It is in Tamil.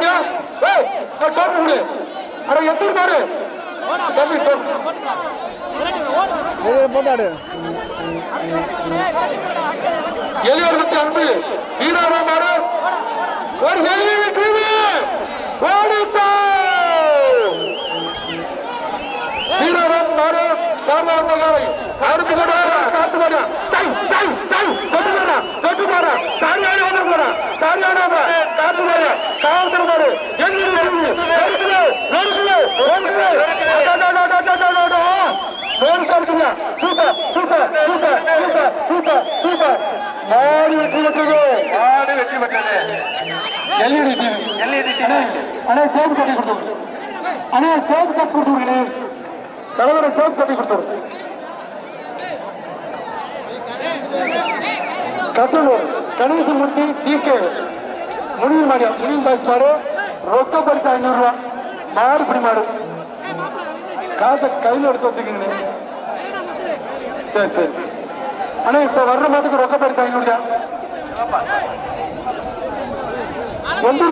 டோப்பு விடு அட எத்தனை தம்பி டோப்பு இது போட்டாடு எளியோருக்கு அன்பு. வீரரா மாடு ஒரு வெளியே டிவி ஓடிப்போ வீரரம் மாடு சாமான் மகாரை அடுத்து கூட காத்து மாடு டை டை டை தொட்டு மாடா தொட்டு சாரியான சாரியான காத்து super super super super super super மாடு வெற்றி பெற்றது மாடு வெற்றி பெற்றது எல்இடி டிவி எல்இடி டிவி அண்ணா சேவ் கட்டி கொடுத்து அண்ணா சேவ் கட்டி கொடுத்துருக்கே தலைவரை சேவ் கட்டி கொடுத்துரு கட்டலூர் கணேசமூர்த்தி டிகே முனியும் மாடு முனியும் பாஸ் மாடு ரொக்க பரிசு மாடு பிடி மாடு காசை கையில் எடுத்து வச்சுக்கீங்க சரி சரி சரி. அண்ணா இப்ப வர்ற மாட்டுக்கு ரொக்க பரிசு ஐநூறு